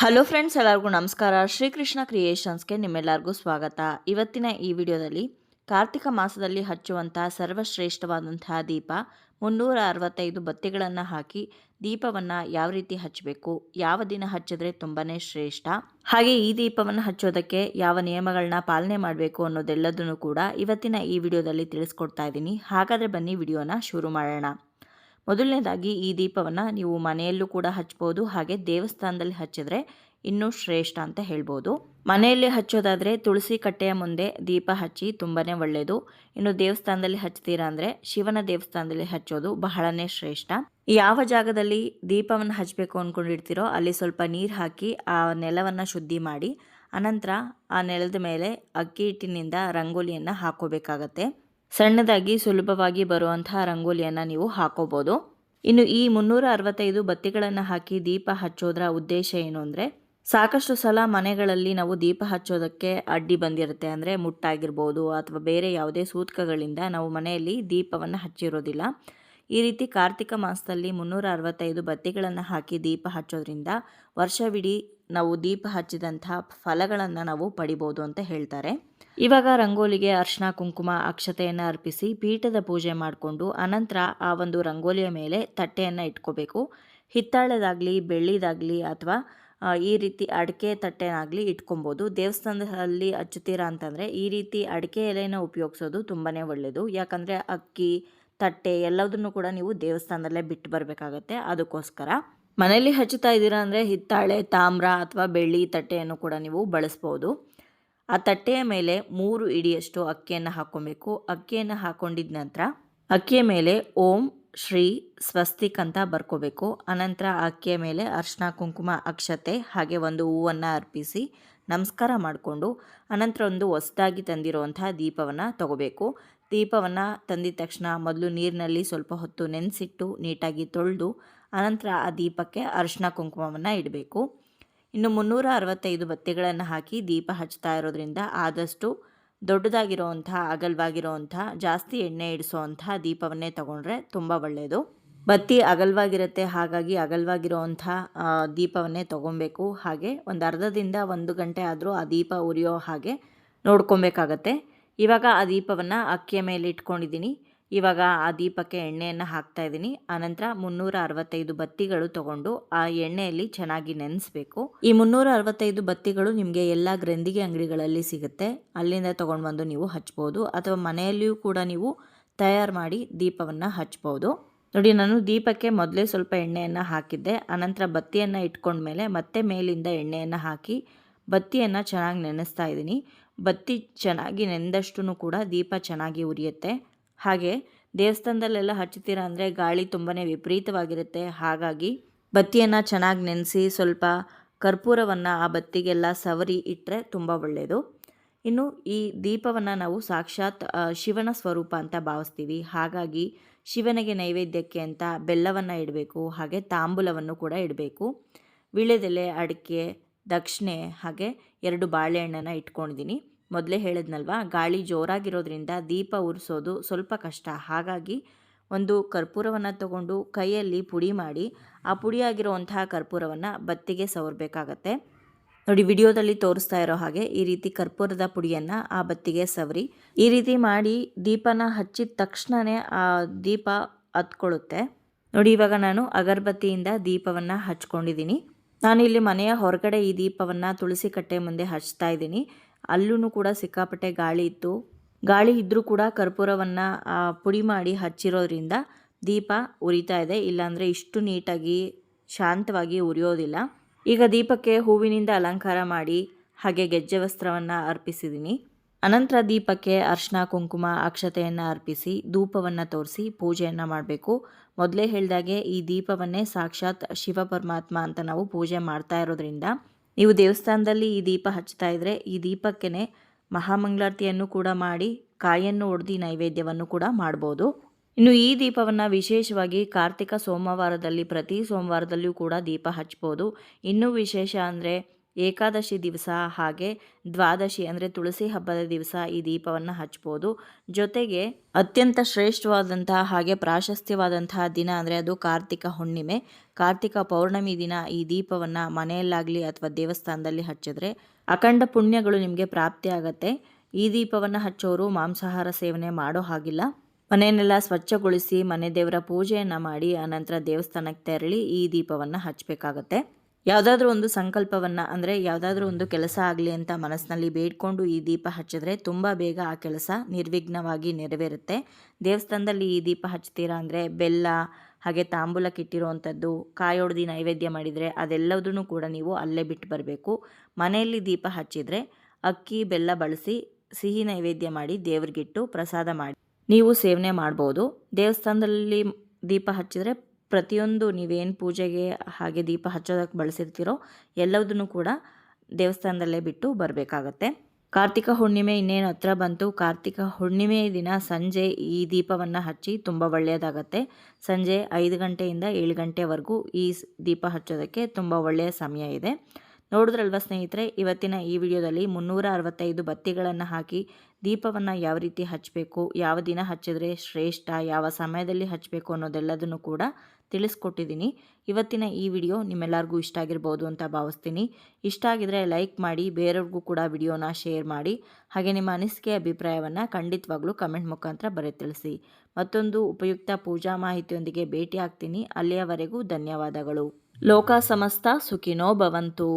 Hello friends, ಎಲ್ಲರಿಗೂ ನಮಸ್ಕಾರ. ಶ್ರೀಕೃಷ್ಣ ಕ್ರಿಯೇಷನ್ಸ್ಗೆ ನಿಮ್ಮೆಲ್ಲರಿಗೂ ಸ್ವಾಗತ. ಇವತ್ತಿನ ಈ ವಿಡಿಯೋದಲ್ಲಿ ಕಾರ್ತಿಕ ಮಾಸದಲ್ಲಿ ಹಚ್ಚುವಂತಹ ಸರ್ವಶ್ರೇಷ್ಠವಾದಂತಹ ದೀಪ, ಮುನ್ನೂರ ಅರವತ್ತೈದು ಬತ್ತಿಗಳನ್ನು ಹಾಕಿ ದೀಪವನ್ನು ಯಾವ ರೀತಿ ಹಚ್ಚಬೇಕು, ಯಾವ ದಿನ ಹಚ್ಚಿದ್ರೆ ತುಂಬಾ ಶ್ರೇಷ್ಠ, ಹಾಗೆ ಈ ದೀಪವನ್ನು ಹಚ್ಚೋದಕ್ಕೆ ಯಾವ ನಿಯಮಗಳನ್ನ ಪಾಲನೆ ಮಾಡಬೇಕು ಅನ್ನೋದೆಲ್ಲದನ್ನು ಕೂಡ ಇವತ್ತಿನ ಈ ವಿಡಿಯೋದಲ್ಲಿ ತಿಳಿಸ್ಕೊಡ್ತಾ ಇದ್ದೀನಿ. ಹಾಗಾದರೆ ಬನ್ನಿ ವಿಡಿಯೋನ ಶುರು ಮಾಡೋಣ. ಮೊದಲನೇದಾಗಿ ಈ ದೀಪವನ್ನು ನೀವು ಮನೆಯಲ್ಲೂ ಕೂಡ ಹಚ್ಬೋದು. ಹಾಗೆ ದೇವಸ್ಥಾನದಲ್ಲಿ ಹಚ್ಚಿದ್ರೆ ಇನ್ನೂ ಶ್ರೇಷ್ಠ ಅಂತ ಹೇಳ್ಬೋದು. ಮನೆಯಲ್ಲಿ ಹಚ್ಚೋದಾದರೆ ತುಳಸಿ ಕಟ್ಟೆಯ ಮುಂದೆ ದೀಪ ಹಚ್ಚಿ ತುಂಬಾ ಒಳ್ಳೆಯದು ಇನ್ನು ದೇವಸ್ಥಾನದಲ್ಲಿ ಹಚ್ತೀರಾ ಅಂದರೆ ಶಿವನ ದೇವಸ್ಥಾನದಲ್ಲಿ ಹಚ್ಚೋದು ಬಹಳನೇ ಶ್ರೇಷ್ಠ. ಯಾವ ಜಾಗದಲ್ಲಿ ದೀಪವನ್ನು ಹಚ್ಚಬೇಕು ಅಂದ್ಕೊಂಡಿರ್ತೀರೋ ಅಲ್ಲಿ ಸ್ವಲ್ಪ ನೀರು ಹಾಕಿ ಆ ನೆಲವನ್ನು ಶುದ್ಧಿ ಮಾಡಿ, ಅನಂತರ ಆ ನೆಲದ ಮೇಲೆ ಅಕ್ಕಿ ಹಿಟ್ಟಿನಿಂದ ರಂಗೋಲಿಯನ್ನು ಹಾಕೋಬೇಕಾಗತ್ತೆ. ಸಣ್ಣದಾಗಿ ಸುಲಭವಾಗಿ ಬರುವಂತಹ ರಂಗೋಲಿಯನ್ನು ನೀವು ಹಾಕೋಬೋದು. ಇನ್ನು ಈ ಮುನ್ನೂರ ಅರವತ್ತೈದು ಬತ್ತಿಗಳನ್ನು ಹಾಕಿ ದೀಪ ಹಚ್ಚೋದ್ರ ಉದ್ದೇಶ ಏನು ಅಂದರೆ, ಸಾಕಷ್ಟು ಸಲ ಮನೆಗಳಲ್ಲಿ ನಾವು ದೀಪ ಹಚ್ಚೋದಕ್ಕೆ ಅಡ್ಡಿ ಬಂದಿರುತ್ತೆ ಅಂದರೆ ಮುಟ್ಟಾಗಿರ್ಬೋದು ಅಥವಾ ಬೇರೆ ಯಾವುದೇ ಸೂತಕಗಳಿಂದ ನಾವು ಮನೆಯಲ್ಲಿ ದೀಪವನ್ನು ಹಚ್ಚಿರೋದಿಲ್ಲ. ಈ ರೀತಿ ಕಾರ್ತಿಕ ಮಾಸದಲ್ಲಿ ಮುನ್ನೂರ ಅರವತ್ತೈದು ಬತ್ತಿಗಳನ್ನು ಹಾಕಿ ದೀಪ ಹಚ್ಚೋದ್ರಿಂದ ವರ್ಷವಿಡೀ ನಾವು ದೀಪ ಹಚ್ಚಿದಂತಹ ಫಲಗಳನ್ನು ನಾವು ಪಡಿಬೋದು ಅಂತ ಹೇಳ್ತಾರೆ. ಇವಾಗ ರಂಗೋಲಿಗೆ ಅರ್ಶನ, ಕುಂಕುಮ, ಅಕ್ಷತೆಯನ್ನು ಅರ್ಪಿಸಿ ಪೀಠದ ಪೂಜೆ ಮಾಡಿಕೊಂಡು ಅನಂತರ ಆ ಒಂದು ರಂಗೋಲಿಯ ಮೇಲೆ ತಟ್ಟೆಯನ್ನು ಇಟ್ಕೋಬೇಕು. ಹಿತ್ತಾಳೆದಾಗಲಿ, ಬೆಳ್ಳಿದಾಗಲಿ ಅಥವಾ ಈ ರೀತಿ ಅಡಿಕೆ ತಟ್ಟೆನಾಗಲಿ ಇಟ್ಕೊಬೋದು. ದೇವಸ್ಥಾನದಲ್ಲಿ ಹಚ್ಚುತ್ತೀರಾ ಅಂತಂದರೆ ಈ ರೀತಿ ಅಡಿಕೆ ಎಲೆನ ಉಪಯೋಗಿಸೋದು ತುಂಬಾ ಒಳ್ಳೆಯದು ಯಾಕಂದರೆ ಅಕ್ಕಿ, ತಟ್ಟೆ ಎಲ್ಲದನ್ನು ಕೂಡ ನೀವು ದೇವಸ್ಥಾನದಲ್ಲೇ ಬಿಟ್ಟು ಬರಬೇಕಾಗತ್ತೆ. ಅದಕ್ಕೋಸ್ಕರ ಮನೆಯಲ್ಲಿ ಹಚ್ಚುತ್ತಾ ಇದ್ದೀರಾ ಅಂದರೆ ಹಿತ್ತಾಳೆ, ತಾಮ್ರ ಅಥವಾ ಬೆಳ್ಳಿ ತಟ್ಟೆಯನ್ನು ಕೂಡ ನೀವು ಬಳಸ್ಬೋದು. ಆ ತಟ್ಟೆಯ ಮೇಲೆ ಮೂರು ಇಡಿಯಷ್ಟು ಅಕ್ಕಿಯನ್ನು ಹಾಕ್ಕೊಬೇಕು. ಅಕ್ಕಿಯನ್ನು ಹಾಕೊಂಡಿದ ನಂತರ ಅಕ್ಕಿಯ ಮೇಲೆ ಓಂ ಶ್ರೀ ಸ್ವಸ್ತಿಕ್ ಅಂತ ಬರ್ಕೋಬೇಕು. ಅನಂತರ ಅಕ್ಕಿಯ ಮೇಲೆ ಅರ್ಶಿನ ಕುಂಕುಮ, ಅಕ್ಷತೆ ಹಾಗೆ ಒಂದು ಹೂವನ್ನು ಅರ್ಪಿಸಿ ನಮಸ್ಕಾರ ಮಾಡಿಕೊಂಡು ಅನಂತರ ಒಂದು ಹೊಸದಾಗಿ ತಂದಿರುವಂತಹ ದೀಪವನ್ನು ತಗೋಬೇಕು. ದೀಪವನ್ನು ತಂದಿದ ತಕ್ಷಣ ಮೊದಲು ನೀರಿನಲ್ಲಿ ಸ್ವಲ್ಪ ಹೊತ್ತು ನೆನೆಸಿಟ್ಟು ನೀಟಾಗಿ ತೊಳೆದು ಅನಂತರ ಆ ದೀಪಕ್ಕೆ ಅರಿಶಿನ ಕುಂಕುಮವನ್ನು ಇಡಬೇಕು. ಇನ್ನು ಮುನ್ನೂರ ಅರವತ್ತೈದು ಬತ್ತಿಗಳನ್ನು ಹಾಕಿ ದೀಪ ಹಚ್ತಾ ಇರೋದ್ರಿಂದ ಆದಷ್ಟು ದೊಡ್ಡದಾಗಿರೋವಂಥ ಅಗಲವಾಗಿರೋವಂಥ ಜಾಸ್ತಿ ಎಣ್ಣೆ ಇಡಿಸೋವಂಥ ದೀಪವನ್ನೇ ತಗೊಂಡ್ರೆ ತುಂಬ ಒಳ್ಳೆಯದು ಬತ್ತಿ ಅಗಲವಾಗಿರುತ್ತೆ, ಹಾಗಾಗಿ ಅಗಲವಾಗಿರೋವಂಥ ದೀಪವನ್ನೇ ತಗೊಬೇಕು. ಹಾಗೆ ಒಂದು ಅರ್ಧದಿಂದ ಒಂದು ಗಂಟೆ ಆದರೂ ಆ ದೀಪ ಉರಿಯೋ ಹಾಗೆ ನೋಡ್ಕೊಬೇಕಾಗತ್ತೆ. ಇವಾಗ ಆ ದೀಪವನ್ನು ಅಕ್ಕಿಯ ಮೇಲೆ ಇಟ್ಕೊಂಡಿದ್ದೀನಿ. ಇವಾಗ ಆ ದೀಪಕ್ಕೆ ಎಣ್ಣೆಯನ್ನು ಹಾಕ್ತಾ ಇದ್ದೀನಿ. ಆನಂತರ ಮುನ್ನೂರ ಅರವತ್ತೈದು ಬತ್ತಿಗಳು ತಗೊಂಡು ಆ ಎಣ್ಣೆಯಲ್ಲಿ ಚೆನ್ನಾಗಿ ನೆನೆಸ್ಬೇಕು. ಈ ಮುನ್ನೂರ ಅರವತ್ತೈದು ಬತ್ತಿಗಳು ನಿಮಗೆ ಎಲ್ಲ ಗ್ರಂಥಿಗೆ ಅಂಗಡಿಗಳಲ್ಲಿ ಸಿಗುತ್ತೆ. ಅಲ್ಲಿಂದ ತೊಗೊಂಡು ಬಂದು ನೀವು ಹಚ್ಬೋದು. ಅಥವಾ ಮನೆಯಲ್ಲಿಯೂ ಕೂಡ ನೀವು ತಯಾರು ಮಾಡಿ ದೀಪವನ್ನು ಹಚ್ಬೋದು. ನೋಡಿ, ನಾನು ದೀಪಕ್ಕೆ ಮೊದಲೇ ಸ್ವಲ್ಪ ಎಣ್ಣೆಯನ್ನು ಹಾಕಿದ್ದೆ. ಆನಂತರ ಬತ್ತಿಯನ್ನು ಇಟ್ಕೊಂಡ್ಮೇಲೆ ಮತ್ತೆ ಮೇಲಿಂದ ಎಣ್ಣೆಯನ್ನು ಹಾಕಿ ಬತ್ತಿಯನ್ನು ಚೆನ್ನಾಗಿ ನೆನೆಸ್ತಾ ಇದ್ದೀನಿ. ಬತ್ತಿ ಚೆನ್ನಾಗಿ ನೆಂದಷ್ಟು ಕೂಡ ದೀಪ ಚೆನ್ನಾಗಿ ಉರಿಯುತ್ತೆ. ಹಾಗೆ ದೇವಸ್ಥಾನದಲ್ಲೆಲ್ಲ ಹಚ್ಚುತ್ತೀರ ಅಂದರೆ ಗಾಳಿ ತುಂಬಾ ವಿಪರೀತವಾಗಿರುತ್ತೆ. ಹಾಗಾಗಿ ಬತ್ತಿಯನ್ನು ಚೆನ್ನಾಗಿ ನೆನೆಸಿ ಸ್ವಲ್ಪ ಕರ್ಪೂರವನ್ನು ಆ ಬತ್ತಿಗೆಲ್ಲ ಸವರಿ ಇಟ್ಟರೆ ತುಂಬ ಒಳ್ಳೆಯದು ಇನ್ನು ಈ ದೀಪವನ್ನು ನಾವು ಸಾಕ್ಷಾತ್ ಶಿವನ ಸ್ವರೂಪ ಅಂತ ಭಾವಿಸ್ತೀವಿ. ಹಾಗಾಗಿ ಶಿವನಿಗೆ ನೈವೇದ್ಯಕ್ಕೆ ಅಂತ ಬೆಲ್ಲವನ್ನು ಇಡಬೇಕು, ಹಾಗೆ ತಾಂಬೂಲವನ್ನು ಕೂಡ ಇಡಬೇಕು. ವಿಳೆದೆಲೆ ಅಡಿಕೆ ದಕ್ಷಿಣೆ ಹಾಗೆ ಎರಡು ಬಾಳೆಹಣ್ಣನ್ನು ಇಟ್ಕೊಂಡಿದ್ದೀನಿ. ಮೊದಲೇ ಹೇಳಿದ್ನಲ್ವ, ಗಾಳಿ ಜೋರಾಗಿರೋದ್ರಿಂದ ದೀಪ ಉರಿಸೋದು ಸ್ವಲ್ಪ ಕಷ್ಟ. ಹಾಗಾಗಿ ಒಂದು ಕರ್ಪೂರವನ್ನು ತಗೊಂಡು ಕೈಯಲ್ಲಿ ಪುಡಿ ಮಾಡಿ ಆ ಪುಡಿಯಾಗಿರುವಂತಹ ಕರ್ಪೂರವನ್ನು ಬತ್ತಿಗೆ ಸವರಬೇಕಾಗತ್ತೆ. ನೋಡಿ, ವಿಡಿಯೋದಲ್ಲಿ ತೋರಿಸ್ತಾ ಇರೋ ಹಾಗೆ ಈ ರೀತಿ ಕರ್ಪೂರದ ಪುಡಿಯನ್ನು ಆ ಬತ್ತಿಗೆ ಸವರಿ. ಈ ರೀತಿ ಮಾಡಿ ದೀಪನ ಹಚ್ಚಿದ ತಕ್ಷಣವೇ ಆ ದೀಪ ಹತ್ಕೊಳ್ಳುತ್ತೆ. ನೋಡಿ, ಇವಾಗ ನಾನು ಅಗರಬತ್ತಿಯಿಂದ ದೀಪವನ್ನು ಹಚ್ಕೊಂಡಿದ್ದೀನಿ. ನಾನಿಲ್ಲಿ ಮನೆಯ ಹೊರಗಡೆ ಈ ದೀಪವನ್ನು ತುಳಸಿ ಕಟ್ಟೆ ಮುಂದೆ ಹಚ್ತಾ ಇದ್ದೀನಿ. ಅಲ್ಲೂ ಕೂಡ ಸಿಕ್ಕಾಪಟ್ಟೆ ಗಾಳಿ ಇತ್ತು. ಗಾಳಿ ಇದ್ದರೂ ಕೂಡ ಕರ್ಪೂರವನ್ನು ಪುಡಿ ಮಾಡಿ ಹಚ್ಚಿರೋದ್ರಿಂದ ದೀಪ ಉರಿತಾ ಇದೆ. ಇಲ್ಲಾಂದರೆ ಇಷ್ಟು ನೀಟಾಗಿ, ಶಾಂತವಾಗಿ ಉರಿಯೋದಿಲ್ಲ. ಈಗ ದೀಪಕ್ಕೆ ಹೂವಿನಿಂದ ಅಲಂಕಾರ ಮಾಡಿ ಹಾಗೆ ಗೆಜ್ಜೆ ವಸ್ತ್ರವನ್ನು ಅರ್ಪಿಸಿದ್ದೀನಿ ಅನಂತರ ದೀಪಕ್ಕೆ ಅರ್ಶನ, ಕುಂಕುಮ, ಅಕ್ಷತೆಯನ್ನು ಅರ್ಪಿಸಿ, ಧೂಪವನ್ನು ತೋರಿಸಿ ಪೂಜೆಯನ್ನು ಮಾಡಬೇಕು. ಮೊದಲೇ ಹೇಳಿದಾಗೆ ಈ ದೀಪವನ್ನೇ ಸಾಕ್ಷಾತ್ ಶಿವ ಪರಮಾತ್ಮ ಅಂತ ನಾವು ಪೂಜೆ ಮಾಡ್ತಾ ಇರೋದ್ರಿಂದ ನೀವು ದೇವಸ್ಥಾನದಲ್ಲಿ ಈ ದೀಪ ಹಚ್ತಾ ಇದ್ರೆ ಈ ದೀಪಕ್ಕೇನೆ ಮಹಾಮಂಗಳಾರತಿಯನ್ನು ಕೂಡ ಮಾಡಿ ಕಾಯನ್ನು ಒಡೆದು ನೈವೇದ್ಯವನ್ನು ಕೂಡ ಮಾಡ್ಬೋದು. ಇನ್ನು ಈ ದೀಪವನ್ನು ವಿಶೇಷವಾಗಿ ಕಾರ್ತಿಕ ಸೋಮವಾರದಲ್ಲಿ ಪ್ರತಿ ಸೋಮವಾರದಲ್ಲಿಯೂ ಕೂಡ ದೀಪ ಹಚ್ಬೋದು. ಇನ್ನೂ ವಿಶೇಷ ಅಂದರೆ ಏಕಾದಶಿ ದಿವಸ ಹಾಗೆ ದ್ವಾದಶಿ ಅಂದರೆ ತುಳಸಿ ಹಬ್ಬದ ದಿವಸ ಈ ದೀಪವನ್ನು ಹಚ್ಬೋದು. ಜೊತೆಗೆ ಅತ್ಯಂತ ಶ್ರೇಷ್ಠವಾದಂತಹ ಹಾಗೆ ಪ್ರಾಶಸ್ತ್ಯವಾದಂತಹ ದಿನ ಅಂದರೆ ಅದು ಕಾರ್ತಿಕ ಹುಣ್ಣಿಮೆ. ಕಾರ್ತಿಕ ಪೌರ್ಣಮಿ ದಿನ ಈ ದೀಪವನ್ನು ಮನೆಯಲ್ಲಾಗಲಿ ಅಥವಾ ದೇವಸ್ಥಾನದಲ್ಲಿ ಹಚ್ಚಿದ್ರೆ ಅಖಂಡ ಪುಣ್ಯಗಳು ನಿಮಗೆ ಪ್ರಾಪ್ತಿ ಆಗತ್ತೆ. ಈ ದೀಪವನ್ನು ಹಚ್ಚೋರು ಮಾಂಸಾಹಾರ ಸೇವನೆ ಮಾಡೋ ಹಾಗಿಲ್ಲ. ಮನೆಯನ್ನೆಲ್ಲ ಸ್ವಚ್ಛಗೊಳಿಸಿ ಮನೆ ದೇವರ ಪೂಜೆಯನ್ನು ಮಾಡಿ ಆನಂತರ ದೇವಸ್ಥಾನಕ್ಕೆ ತೆರಳಿ ಈ ದೀಪವನ್ನು ಹಚ್ಚಬೇಕಾಗತ್ತೆ ಯಾವುದಾದ್ರೂ ಒಂದು ಸಂಕಲ್ಪವನ್ನು, ಅಂದರೆ ಯಾವುದಾದ್ರೂ ಒಂದು ಕೆಲಸ ಆಗಲಿ ಅಂತ ಮನಸ್ಸಿನಲ್ಲಿ ಬೇಡ್ಕೊಂಡು ಈ ದೀಪ ಹಚ್ಚಿದ್ರೆ ತುಂಬ ಬೇಗ ಆ ಕೆಲಸ ನಿರ್ವಿಘ್ನವಾಗಿ ನೆರವೇರುತ್ತೆ. ದೇವಸ್ಥಾನದಲ್ಲಿ ಈ ದೀಪ ಹಚ್ತೀರಾ ಅಂದರೆ ಬೆಲ್ಲ, ಹಾಗೆ ತಾಂಬೂಲಕ್ಕೆ ಇಟ್ಟಿರುವಂಥದ್ದು, ಕಾಯೋಡ್ದಿ ನೈವೇದ್ಯ ಮಾಡಿದರೆ ಅದೆಲ್ಲದನ್ನು ಕೂಡ ನೀವು ಅಲ್ಲೇ ಬಿಟ್ಟು ಬರಬೇಕು. ಮನೆಯಲ್ಲಿ ದೀಪ ಹಚ್ಚಿದರೆ ಅಕ್ಕಿ, ಬೆಲ್ಲ ಬಳಸಿ ಸಿಹಿ ನೈವೇದ್ಯ ಮಾಡಿ ದೇವ್ರಿಗಿಟ್ಟು ಪ್ರಸಾದ ಮಾಡಿ ನೀವು ಸೇವನೆ ಮಾಡ್ಬೋದು. ದೇವಸ್ಥಾನದಲ್ಲಿ ದೀಪ ಹಚ್ಚಿದರೆ ಪ್ರತಿಯೊಂದು ನೀವೇನು ಪೂಜೆಗೆ ಹಾಗೆ ದೀಪ ಹಚ್ಚೋದಕ್ಕೆ ಬಳಸಿರ್ತೀರೋ ಎಲ್ಲದನ್ನು ಕೂಡ ದೇವಸ್ಥಾನದಲ್ಲೇ ಬಿಟ್ಟು ಬರಬೇಕಾಗತ್ತೆ. ಕಾರ್ತಿಕ ಹುಣ್ಣಿಮೆ ಇನ್ನೇನು ಹತ್ರ ಬಂತು. ಕಾರ್ತಿಕ ಹುಣ್ಣಿಮೆ ದಿನ ಸಂಜೆ ಈ ದೀಪವನ್ನು ಹಚ್ಚಿ ತುಂಬ ಒಳ್ಳೆಯದಾಗತ್ತೆ. ಸಂಜೆ ಐದು ಗಂಟೆಯಿಂದ ಏಳು ಗಂಟೆವರೆಗೂ ಈ ದೀಪ ಹಚ್ಚೋದಕ್ಕೆ ತುಂಬ ಒಳ್ಳೆಯ ಸಮಯ ಇದೆ. ನೋಡಿದ್ರಲ್ವ ಸ್ನೇಹಿತರೆ, ಇವತ್ತಿನ ಈ ವಿಡಿಯೋದಲ್ಲಿ ಮುನ್ನೂರ ಅರವತ್ತೈದು ಬತ್ತಿಗಳನ್ನು ಹಾಕಿ ದೀಪವನ್ನು ಯಾವ ರೀತಿ ಹಚ್ಚಬೇಕು ಯಾವ ದಿನ ಹಚ್ಚಿದ್ರೆ ಶ್ರೇಷ್ಠ, ಯಾವ ಸಮಯದಲ್ಲಿ ಹಚ್ಚಬೇಕು ಅನ್ನೋದೆಲ್ಲದನ್ನು ಕೂಡ ತಿಳಿಸ್ಕೊಟ್ಟಿದ್ದೀನಿ. ಇವತ್ತಿನ ಈ ವಿಡಿಯೋ ನಿಮ್ಮೆಲ್ಲರಿಗೂ ಇಷ್ಟ ಆಗಿರ್ಬೋದು ಅಂತ ಭಾವಿಸ್ತೀನಿ. ಇಷ್ಟ ಆಗಿದ್ರೆ ಲೈಕ್ ಮಾಡಿ, ಬೇರೆಯವ್ರಿಗೂ ಕೂಡ ವಿಡಿಯೋನ ಶೇರ್ ಮಾಡಿ. ಹಾಗೆ ನಿಮ್ಮ ಅನಿಸಿಕೆ, ಅಭಿಪ್ರಾಯವನ್ನು ಖಂಡಿತವಾಗ್ಲೂ ಕಮೆಂಟ್ ಮುಖಾಂತರ ಬರೆ ತಿಳಿಸಿ. ಮತ್ತೊಂದು ಉಪಯುಕ್ತ ಪೂಜಾ ಮಾಹಿತಿಯೊಂದಿಗೆ ಭೇಟಿ ಆಗ್ತೀನಿ. ಅಲ್ಲಿಯವರೆಗೂ ಧನ್ಯವಾದಗಳು. ಲೋಕ ಸಮಸ್ತ ಸುಖಿನೋ ಭವಂತು.